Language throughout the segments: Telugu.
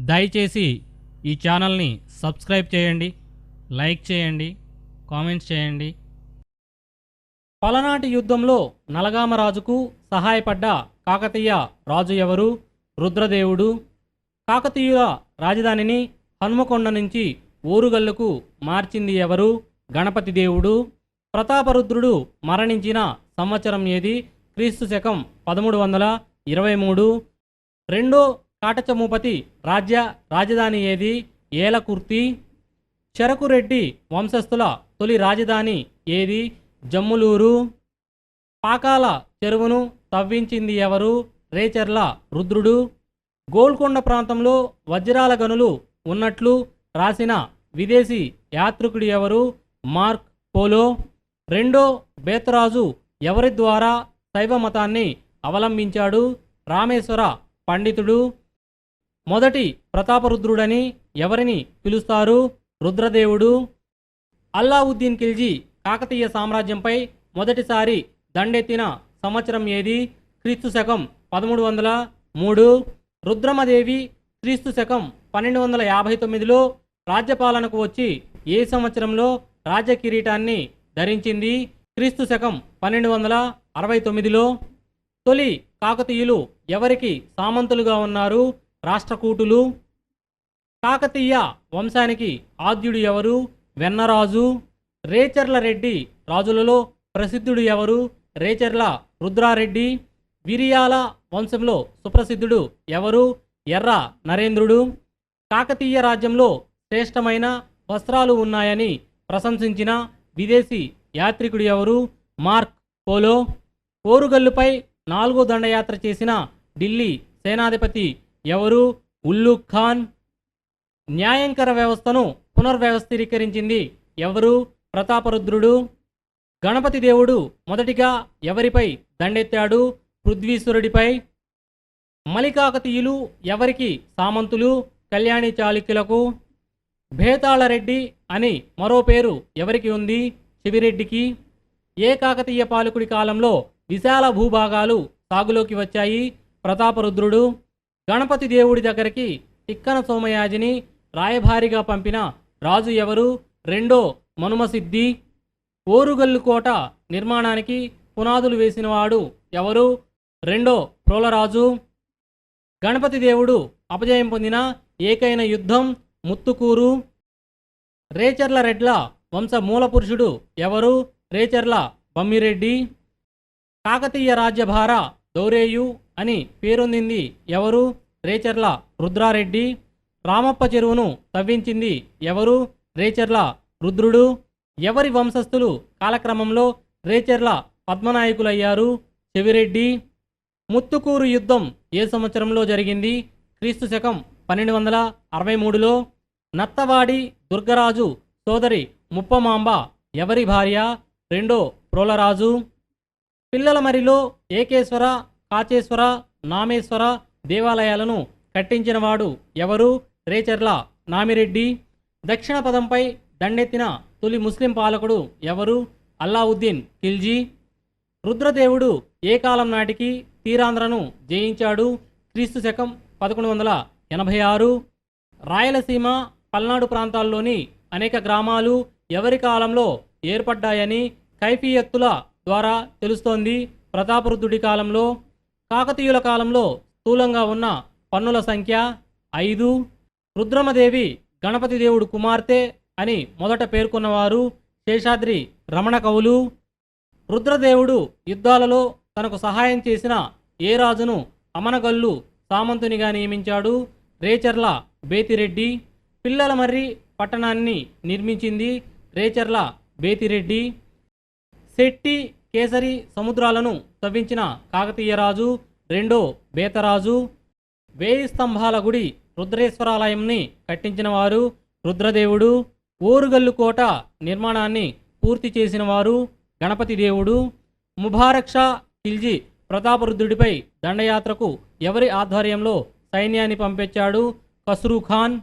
దయచేసి ఈ ఛానల్ని సబ్స్క్రైబ్ చేయండి లైక్ చేయండి కామెంట్స్ చేయండి. పలనాటి యుద్ధంలో నలగామరాజుకు సహాయపడ్డ కాకతీయ రాజు ఎవరు? రుద్రదేవుడు. కాకతీయుల రాజధానిని హనుమకొండ నుంచి ఊరుగల్లుకు మార్చింది ఎవరు? గణపతి దేవుడు ప్రతాపరుద్రుడు మరణించిన సంవత్సరం ఏది? క్రీస్తు శకం పదమూడు వందల ఇరవై మూడు. రెండో కాటచమూపతి రాజ్య రాజధాని ఏది? ఏలకుర్తి. చెరకురెడ్డి వంశస్థుల తొలి రాజధాని ఏది? జమ్ములూరు. పాకాల చెరువును తవ్వించింది ఎవరు? రేచర్ల రుద్రుడు. గోల్కొండ ప్రాంతంలో వజ్రాల గనులు ఉన్నట్లు రాసిన విదేశీ యాత్రికుడు ఎవరు? Mark Polo. రెండో బేతరాజు ఎవరి ద్వారా శైవ మతాన్ని అవలంబించాడు? రామేశ్వర పండితుడు. మొదటి ప్రతాపరుద్రుడని ఎవరిని పిలుస్తారు? రుద్రదేవుడు. అల్లావుద్దీన్ ఖిల్జీ కాకతీయ సామ్రాజ్యంపై మొదటిసారి దండెత్తిన సంవత్సరం ఏది? క్రీస్తు శకం పదమూడు వందల మూడు. రుద్రమదేవి క్రీస్తు శకం పన్నెండు వందల యాభై తొమ్మిదిలో రాజ్యపాలనకు వచ్చి ఏ సంవత్సరంలో రాజ్య కిరీటాన్ని ధరించింది? క్రీస్తు శకం పన్నెండు వందల అరవై తొమ్మిదిలో. తొలి కాకతీయులు ఎవరికి సామంతులుగా ఉన్నారు? రాష్ట్రకూటులు కాకతీయ వంశానికి ఆద్యుడు ఎవరు? వెన్నరాజు రేచర్ల రెడ్డి రాజులలో ప్రసిద్ధుడు ఎవరు? రేచర్ల రుద్రారెడ్డి విరియాల వంశంలో సుప్రసిద్ధుడు ఎవరు? ఎర్ర నరేంద్రుడు. కాకతీయ రాజ్యంలో శ్రేష్టమైన వస్త్రాలు ఉన్నాయని ప్రశంసించిన విదేశీ యాత్రికుడు ఎవరు? Mark polo. కోరుగల్లుపై నాలుగో దండయాత్ర చేసిన ఢిల్లీ సేనాధిపతి ఎవరు? ఉల్లు ఖాన్. న్యాయంకర వ్యవస్థను పునర్వ్యవస్థీకరించింది ఎవరు? ప్రతాపరుద్రుడు. గణపతి దేవుడు మొదటిగా ఎవరిపై దండెత్తాడు? పృథ్వీశ్వరుడిపై మలికాకతీయులు ఎవరికి సామంతులు? కళ్యాణి చాళుక్యులకు. భేతాళరెడ్డి అని మరో పేరు ఎవరికి ఉంది? శివిరెడ్డికి ఏ కాకతీయ పాలకుడి కాలంలో విశాల భూభాగాలు సాగులోకి వచ్చాయి. ప్రతాపరుద్రుడు. గణపతి దేవుడి దగ్గరికి తిక్కన సోమయాజిని రాయభారిగా పంపిన రాజు ఎవరు? రెండో మనుమసిద్ధి. ఓరుగల్లు కోట నిర్మాణానికి పునాదులు వేసినవాడు ఎవరు? రెండో ప్రోలరాజు. గణపతి దేవుడు అపజయం పొందిన ఏకైన యుద్ధం ముత్తుకూరు. రేచర్ల రెడ్ల వంశ మూలపురుషుడు ఎవరు? రేచర్ల బమ్మిరెడ్డి. కాకతీయ రాజ్యభార దౌరేయు. అని పేరొందింది ఎవరు? రేచర్ల రుద్రారెడ్డి. రామప్ప చెరువును తవ్వించింది ఎవరు? రేచర్ల రుద్రుడు. ఎవరి వంశస్థులు కాలక్రమంలో రేచర్ల పద్మనాయకులయ్యారు? చెవిరెడ్డి. ముత్తుకూరు యుద్ధం ఏ సంవత్సరంలో జరిగింది? క్రీస్తు శకం పన్నెండు వందల అరవై మూడులో. నత్తవాడి దుర్గరాజు సోదరి ముప్పమాంబ ఎవరి భార్య? రెండో ప్రోలరాజు. పిల్లల మరిలో ఏకేశ్వర కాచేశ్వర నామేశ్వర దేవాలయాలను కట్టించినవాడు ఎవరు? రేచర్ల నామిరెడ్డి. దక్షిణ పదంపై దండెత్తిన తొలి ముస్లిం పాలకుడు ఎవరు? అల్లావుద్దీన్ ఖిల్జీ. రుద్రదేవుడు ఏ కాలం నాటికి తీరాంధ్రను జయించాడు. క్రీస్తు శకం పదకొండు వందల ఎనభై ఆరు. రాయలసీమ పల్నాడు ప్రాంతాల్లోని అనేక గ్రామాలు ఎవరి కాలంలో ఏర్పడ్డాయని కైఫీయత్తుల ద్వారా తెలుస్తోంది. ప్రతాపరుద్ధుడి కాలంలో కాకతీయుల కాలంలో స్థూలంగా ఉన్న పన్నుల సంఖ్య ఐదు. రుద్రమదేవి గణపతి దేవుడు కుమార్తె అని మొదట పేర్కొన్నవారు శేషాద్రి రమణ కవులు. రుద్రదేవుడు యుద్ధాలలో తనకు సహాయం చేసిన ఏ రాజును అమనగల్లు సామంతునిగా నియమించాడు. రేచర్ల బేతిరెడ్డి పిల్లల మర్రి పట్టణాన్ని నిర్మించింది రేచర్ల బేతిరెడ్డి. శెట్టి కేసరి సముద్రాలను తవ్వించిన కాకతీయ రాజు రెండో బేతరాజు. వేయి స్తంభాల గుడి రుద్రేశ్వరాలయంని కట్టించిన వారు రుద్రదేవుడు. ఓరుగల్లు కోట నిర్మాణాన్ని పూర్తి చేసిన వారు గణపతి దేవుడు. ముబారక్ షా ఖిల్జీ ప్రతాపరుద్రుడిపై దండయాత్రకు ఎవరి ఆధ్వర్యంలో సైన్యాన్ని పంపించాడు ఖస్రూ ఖాన్?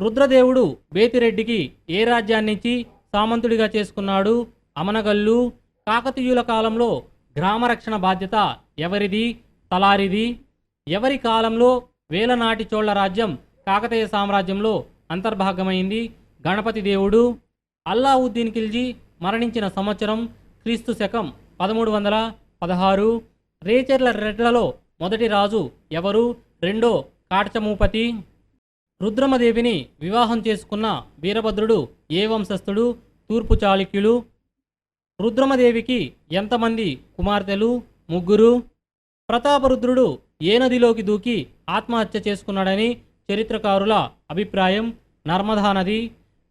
రుద్రదేవుడు బేతిరెడ్డికి ఏ రాజ్యాన్నించి సామంతుడిగా చేసుకున్నాడు? అమనగల్లు. కాకతీయుల కాలంలో గ్రామరక్షణ బాధ్యత ఎవరిది? తలారిది? ఎవరి కాలంలో వేలనాటి చోళ రాజ్యం కాకతీయ సామ్రాజ్యంలో అంతర్భాగమైంది? గణపతి దేవుడు అల్లావుద్దీన్ ఖిల్జీ మరణించిన సంవత్సరం క్రీస్తు శకం పదమూడు వందల పదహారు. రేచర్ల రెడ్లలో మొదటి రాజు ఎవరు? రెండో కాటచమూపతి. రుద్రమదేవిని వివాహం చేసుకున్న వీరభద్రుడు ఏ వంశస్థుడు? తూర్పు చాళుక్యులు. రుద్రమదేవికి ఎంతమంది కుమార్తెలు? ముగ్గురు ప్రతాపరుద్రుడు ఏ నదిలోకి దూకి ఆత్మహత్య చేసుకున్నాడని చరిత్రకారుల అభిప్రాయం. నర్మదా నది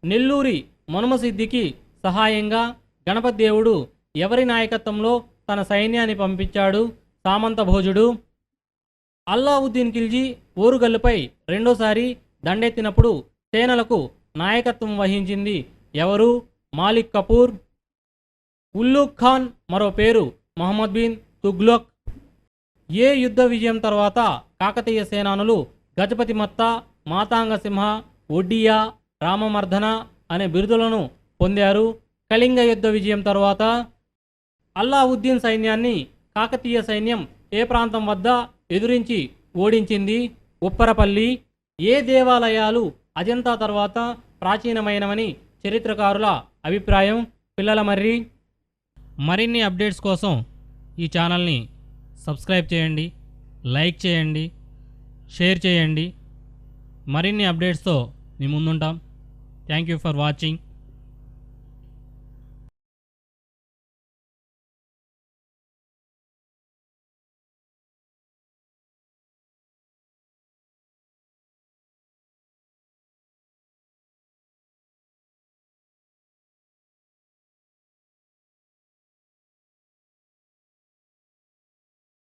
నెల్లూరి మనుమసిద్ధికి సహాయంగా గణపతి దేవుడు ఎవరి నాయకత్వంలో తన సైన్యాన్ని పంపించాడు? సామంత భోజుడు అల్లావుద్దీన్ ఖిల్జీ ఓరుగల్లుపై రెండోసారి దండెత్తినప్పుడు సేనలకు నాయకత్వం వహించింది ఎవరు? మాలిక్ కపూర్ ఉల్లూక్ ఖాన్ మరో పేరు మహమ్మద్ బిన్ తుగ్లక్. ఏ యుద్ధ విజయం తర్వాత కాకతీయ సేనానులు గజపతి మత్త మాతాంగ సింహ ఒడ్డియా రామమర్ధన అనే బిరుదులను పొందారు. కళింగ యుద్ధ విజయం తర్వాత అల్లావుద్దీన్ సైన్యాన్ని కాకతీయ సైన్యం ఏ ప్రాంతం వద్ద ఎదురించి ఓడించింది? ఉప్పరపల్లి. ఏ దేవాలయాలు అజంతా తర్వాత ప్రాచీనమైనవని చరిత్రకారుల అభిప్రాయం? పిల్లల మర్రి మరిన్ని అప్డేట్స్ కోసం ఈ ఛానల్ని సబ్స్క్రైబ్ చేయండి లైక్ చేయండి షేర్ చేయండి. మరిన్ని అప్డేట్స్తో మీ ముందుంటాం. Thank you for watching.